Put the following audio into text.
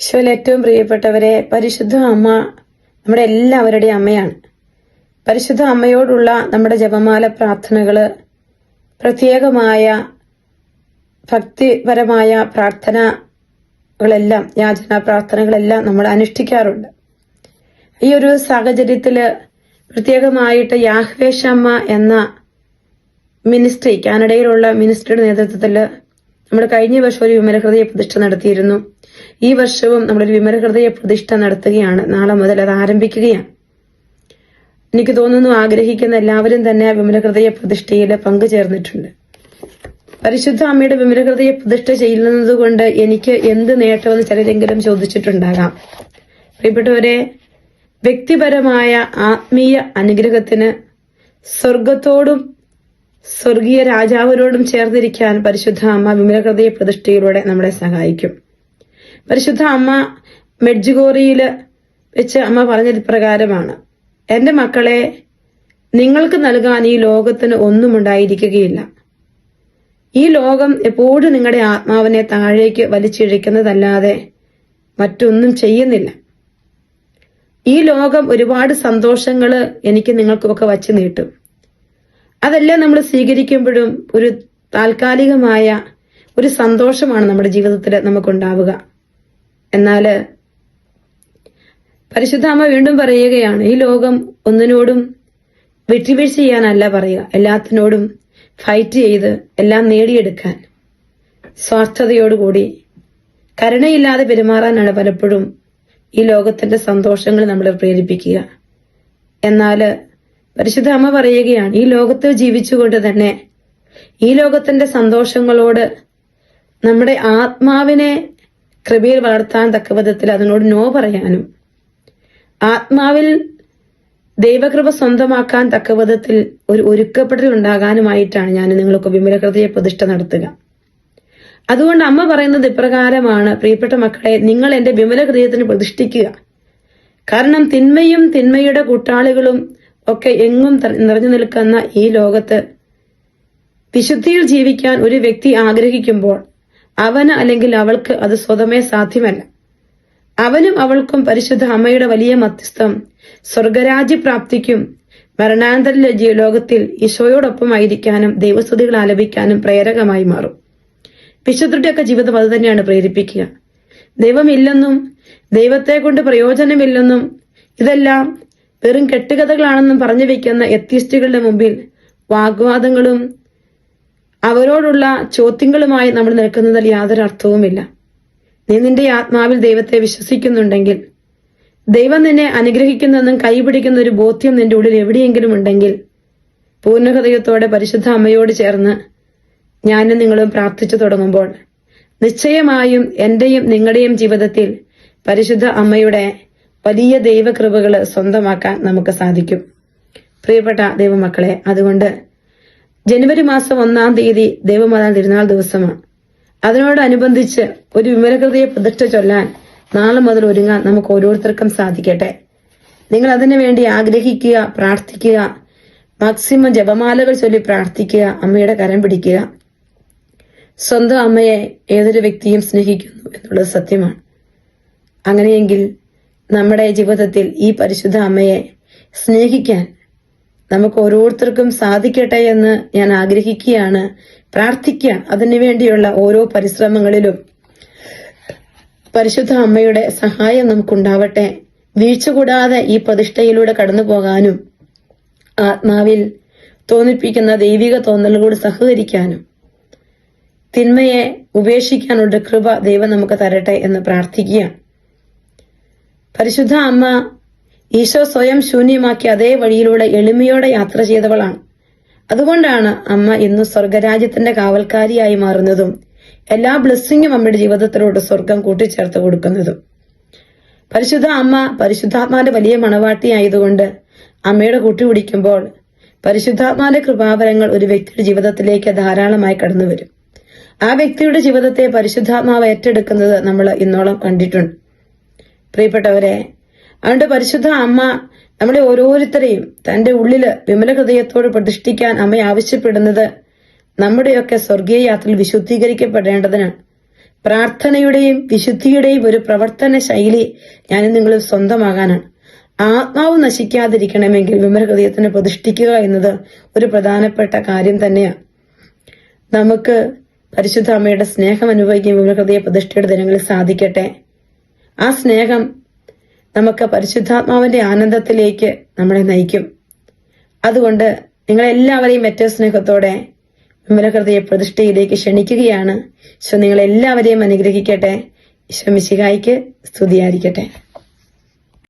ഈശോയിൽ ഏറ്റവും പ്രിയപ്പെട്ടവരെ പരിശുദ്ധ അമ്മ നമ്മുടെ എല്ലാവരുടെയും അമ്മയാണ്. പരിശുദ്ധ അമ്മയോടുള്ള നമ്മുടെ ജപമാല പ്രാർത്ഥനകൾ പ്രത്യേകമായ ഭക്തിപരമായ പ്രാർത്ഥനകളെല്ലാം യാചന പ്രാർത്ഥനകളെല്ലാം നമ്മൾ അനുഷ്ഠിക്കാറുണ്ട്. ഈ ഒരു സാഹചര്യത്തിൽ പ്രത്യേകമായിട്ട് യാഹ്വേഷമ്മ എന്ന മിനിസ്ട്രി കാനഡയിലുള്ള മിനിസ്ട്രിയുടെ നേതൃത്വത്തിൽ നമ്മൾ കഴിഞ്ഞ വർഷം ഒരു വിമലഹൃദയ പ്രതിഷ്ഠ നടത്തിയിരുന്നു. ഈ വർഷവും നമ്മളൊരു വിമരഹൃദയ പ്രതിഷ്ഠ നടത്തുകയാണ്. നാളെ മുതൽ അത് ആരംഭിക്കുകയാണ്. എനിക്ക് തോന്നുന്നു ആഗ്രഹിക്കുന്ന എല്ലാവരും തന്നെ ആ വിമലഹൃദയ പ്രതിഷ്ഠയിൽ പങ്കുചേർന്നിട്ടുണ്ട്. പരിശുദ്ധ അമ്മയുടെ വിമരഹൃദയ പ്രതിഷ്ഠ ചെയ്യുന്നതുകൊണ്ട് എനിക്ക് എന്ത് നേട്ടമെന്ന് ചിലരെങ്കിലും ചോദിച്ചിട്ടുണ്ടാകാം. പ്രിയപ്പെട്ടവരെ വ്യക്തിപരമായ ആത്മീയ അനുഗ്രഹത്തിന് സ്വർഗത്തോടും സ്വർഗീയ രാജാവിനോടും ചേർന്നിരിക്കാൻ പരിശുദ്ധ അമ്മ വിമരഹൃദയ പ്രതിഷ്ഠയിലൂടെ നമ്മളെ സഹായിക്കും. പരിശുദ്ധ അമ്മ മെഡ്ജുഗോറിയിൽ വെച്ച് അമ്മ പറഞ്ഞത് പ്രകാരമാണ് എന്റെ മക്കളെ നിങ്ങൾക്ക് നൽകാൻ ഈ ലോകത്തിന് ഒന്നും ഉണ്ടായിരിക്കുകയില്ല. ഈ ലോകം എപ്പോഴും നിങ്ങളുടെ ആത്മാവിനെ താഴേക്ക് വലിച്ചിഴയ്ക്കുന്നതല്ലാതെ മറ്റൊന്നും ചെയ്യുന്നില്ല. ഈ ലോകം ഒരുപാട് സന്തോഷങ്ങൾ എനിക്ക് നിങ്ങൾക്കുമൊക്കെ വച്ച് നീട്ടും. അതെല്ലാം നമ്മൾ സ്വീകരിക്കുമ്പോഴും ഒരു താൽക്കാലികമായ ഒരു സന്തോഷമാണ് നമ്മുടെ ജീവിതത്തിൽ നമുക്കുണ്ടാവുക. എന്നാൽ പരിശുദ്ധാമ്മ വീണ്ടും പറയുകയാണ് ഈ ലോകം ഒന്നിനോടും വിട്ടുവീഴ്ച ചെയ്യാനല്ല പറയുക എല്ലാത്തിനോടും ഫൈറ്റ് ചെയ്ത് എല്ലാം നേടിയെടുക്കാൻ സ്വാർത്ഥതയോടുകൂടി കരുണയില്ലാതെ പെരുമാറാനാണ് പലപ്പോഴും ഈ ലോകത്തിന്റെ സന്തോഷങ്ങൾ നമ്മളെ പ്രേരിപ്പിക്കുക. എന്നാൽ പരിശുദ്ധ അമ്മ പറയുകയാണ് ഈ ലോകത്തിൽ ജീവിച്ചുകൊണ്ട് തന്നെ ഈ ലോകത്തിന്റെ സന്തോഷങ്ങളോട് നമ്മുടെ ആത്മാവിനെ കൃപയിൽ വളർത്താൻ തക്ക വിധത്തിൽ അതിനോട് നോ പറയാനും. ആത്മാവിൽ ദൈവകൃപ സ്വന്തമാക്കാൻ തക്ക വിധത്തിൽ ഒരു ഒരുക്കപ്പെടൽ ഉണ്ടാകാനുമായിട്ടാണ് ഞാൻ നിങ്ങൾക്ക് വിമലകൃതയെ പ്രതിഷ്ഠ നടത്തുക. അതുകൊണ്ട് അമ്മ പറയുന്നത് ഇപ്രകാരമാണ് പ്രിയപ്പെട്ട മക്കളെ നിങ്ങൾ എന്റെ വിമല ഹൃദയത്തിന് പ്രതിഷ്ഠിക്കുക. കാരണം തിന്മയും തിന്മയുടെ കൂട്ടാളികളും ഒക്കെ എങ്ങും നിറഞ്ഞു നിൽക്കുന്ന ഈ ലോകത്ത് വിശുദ്ധിയിൽ ജീവിക്കാൻ ഒരു വ്യക്തി ആഗ്രഹിക്കുമ്പോൾ അവന് അല്ലെങ്കിൽ അവൾക്ക് അത് സ്വതമേ സാധ്യമല്ല. അവനും അവൾക്കും പരിശുദ്ധ അമ്മയുടെ വലിയ മധ്യസ്ഥം സ്വർഗരാജ്യപ്രാപ്തിക്കും മരണാന്തര ലോകത്തിൽ ഈശോയോടൊപ്പമായിരിക്കാനും ദൈവസ്തുതികൾ ആലപിക്കാനും പ്രേരകമായി മാറും. വിശുദ്ധരുടെയൊക്കെ ജീവിതം അത് തന്നെയാണ് പ്രേരിപ്പിക്കുക. ദൈവമില്ലെന്നും ദൈവത്തെ കൊണ്ട് പ്രയോജനമില്ലെന്നും ഇതെല്ലാം വെറും കെട്ടുകഥകളാണെന്നും പറഞ്ഞു വയ്ക്കുന്ന എത്തിസ്റ്റുകളുടെ മുമ്പിൽ വാഗ്വാദങ്ങളും അവരോടുള്ള ചോദ്യങ്ങളുമായി നമ്മൾ നിൽക്കുന്നതിൽ യാതൊരു അർത്ഥവുമില്ല. നീ നിന്റെ ആത്മാവിൽ ദൈവത്തെ വിശ്വസിക്കുന്നുണ്ടെങ്കിൽ ദൈവം നിന്നെ അനുഗ്രഹിക്കുന്നതെന്നും കൈപിടിക്കുന്ന ഒരു ബോധ്യം നിന്റെ ഉള്ളിൽ എവിടെയെങ്കിലും ഉണ്ടെങ്കിൽ പൂർണഹൃദയത്തോടെ പരിശുദ്ധ അമ്മയോട് ചേർന്ന് ഞാനും നിങ്ങളും പ്രാർത്ഥിച്ചു തുടങ്ങുമ്പോൾ നിശ്ചയമായും എന്റെയും നിങ്ങളുടെയും ജീവിതത്തിൽ പരിശുദ്ധ അമ്മയുടെ വലിയ ദൈവകൃപകൾ സ്വന്തമാക്കാൻ നമുക്ക് സാധിക്കും. പ്രിയപ്പെട്ട ദൈവമക്കളെ അതുകൊണ്ട് ജനുവരി മാസം ഒന്നാം തീയതി ദേവമാതാ തിരുനാൾ ദിവസമാണ്. അതിനോടനുബന്ധിച്ച് ഒരു വിമലകൃതിയെ പ്രതിഷ്ഠ ചൊല്ലാൻ നാളെ മുതൽ ഒരുങ്ങാൻ നമുക്ക് ഓരോരുത്തർക്കും സാധിക്കട്ടെ. നിങ്ങൾ അതിനു വേണ്ടി ആഗ്രഹിക്കുക പ്രാർത്ഥിക്കുക മാക്സിമം ജപമാലകൾ ചൊല്ലി പ്രാർത്ഥിക്കുക അമ്മയുടെ കരം പിടിക്കുക. സ്വന്തം അമ്മയെ ഏതൊരു വ്യക്തിയും സ്നേഹിക്കുന്നു എന്നുള്ളത് സത്യമാണ്. അങ്ങനെയെങ്കിൽ നമ്മുടെ ജീവിതത്തിൽ ഈ പരിശുദ്ധ അമ്മയെ സ്നേഹിക്കാൻ നമുക്ക് ഓരോരുത്തർക്കും സാധിക്കട്ടെ എന്ന് ഞാൻ ആഗ്രഹിക്കുകയാണ്. പ്രാർത്ഥിക്കുകയാണ് അതിനുവേണ്ടിയുള്ള ഓരോ പരിശ്രമങ്ങളിലും പരിശുദ്ധ അമ്മയുടെ സഹായം നമുക്കുണ്ടാവട്ടെ. വീഴ്ച കൂടാതെ ഈ പ്രതിഷ്ഠയിലൂടെ കടന്നു പോകാനും ആത്മാവിൽ തോന്നിപ്പിക്കുന്ന ദൈവിക തോന്നലുകളോട് സഹകരിക്കാനും തിന്മയെ ഉപേക്ഷിക്കാനുള്ള കൃപ ദൈവം നമുക്ക് തരട്ടെ എന്ന് പ്രാർത്ഥിക്കുക പരിശുദ്ധ അമ്മ ഈശോ സ്വയം ശൂന്യമാക്കി അതേ വഴിയിലൂടെ എളിമയോടെ യാത്ര ചെയ്തവളാണ്. അതുകൊണ്ടാണ് അമ്മ ഇന്ന് സ്വർഗരാജ്യത്തിന്റെ കാവൽക്കാരിയായി മാറുന്നതും എല്ലാ ബ്ലെസ്സിങ്ങും അമ്മയുടെ ജീവിതത്തിലൂടെ സ്വർഗം കൂട്ടിച്ചേർത്ത് കൊടുക്കുന്നതും. പരിശുദ്ധ അമ്മ പരിശുദ്ധാത്മാന്റെ വലിയ മണവാട്ടി മണവാട്ടിയായതുകൊണ്ട് അമ്മയുടെ കൂട്ടി പിടിക്കുമ്പോൾ പരിശുദ്ധാത്മാന്റെ കൃപാവരങ്ങൾ ഒരു വ്യക്തിയുടെ ജീവിതത്തിലേക്ക് ധാരാളമായി കടന്നു വരും. ആ വ്യക്തിയുടെ ജീവിതത്തെ പരിശുദ്ധാത്മാവ് ഏറ്റെടുക്കുന്നത് നമ്മൾ ഇന്നോളം കണ്ടിട്ടുണ്ട്. പ്രിയപ്പെട്ടവരെ അതുകൊണ്ട് പരിശുദ്ധ അമ്മ നമ്മളെ ഓരോരുത്തരെയും തന്റെ ഉള്ളിൽ വിമല ഹൃദയത്തോട് പ്രതിഷ്ഠിക്കാൻ അമ്മ ആവശ്യപ്പെടുന്നത് നമ്മുടെയൊക്കെ സ്വർഗീയ യാത്രയിൽ വിശുദ്ധീകരിക്കപ്പെടേണ്ടതിനാണ് പ്രാർത്ഥനയുടെയും വിശുദ്ധിയുടെയും ഒരു പ്രവർത്തന ശൈലി ഞാൻ നിങ്ങൾ സ്വന്തമാകാനാണ്. ആത്മാവ് നശിക്കാതിരിക്കണമെങ്കിൽ വിമല ഹൃദയത്തിനെ പ്രതിഷ്ഠിക്കുക എന്നത് ഒരു പ്രധാനപ്പെട്ട കാര്യം തന്നെയാണ് നമുക്ക് പരിശുദ്ധ അമ്മയുടെ സ്നേഹം അനുഭവിക്കാൻ വിമല ഹൃദയ പ്രതിഷ്ഠയുടെ ദിനങ്ങളിൽ സാധിക്കട്ടെ. ആ സ്നേഹം നമുക്ക് പരിശുദ്ധാത്മാവിന്റെ ആനന്ദത്തിലേക്ക് നമ്മളെ നയിക്കും. അതുകൊണ്ട് നിങ്ങളെല്ലാവരെയും ഏറ്റവും സ്നേഹത്തോടെ വിമലഹൃദയ പ്രതിഷ്ഠയിലേക്ക് ക്ഷണിക്കുകയാണ്. ഈശോ നിങ്ങളെല്ലാവരെയും അനുഗ്രഹിക്കട്ടെ. ഈശോ മിശിഹായിക്ക് സ്തുതിയായിരിക്കട്ടെ.